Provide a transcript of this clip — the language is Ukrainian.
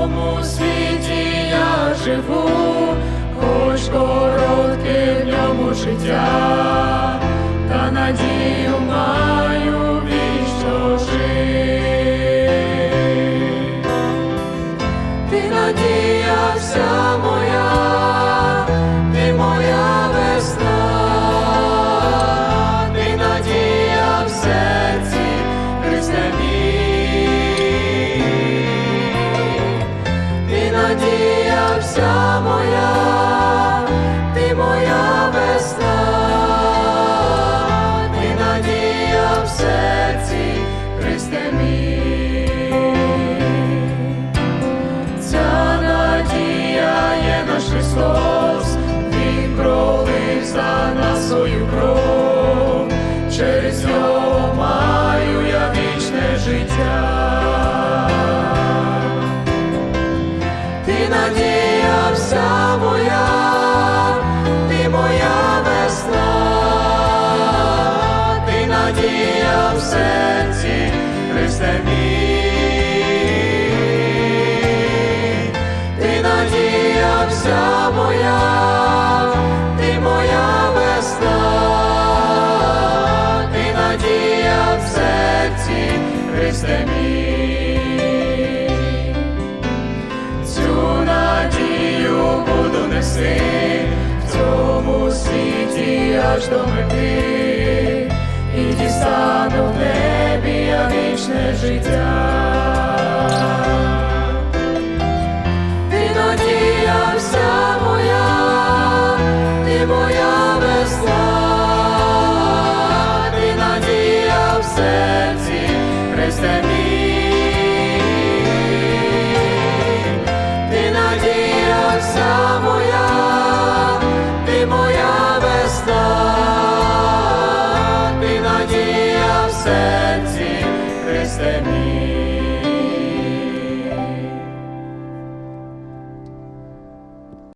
цьому світі я живу, хоч коротке в ньому життя, та надію маю. життя, ти надія вся моя, ти моя весна, ти надія в серці, Христе. Христе мій. Цю надію буду нести в цьому світі аж до мети і дістану. Christe me.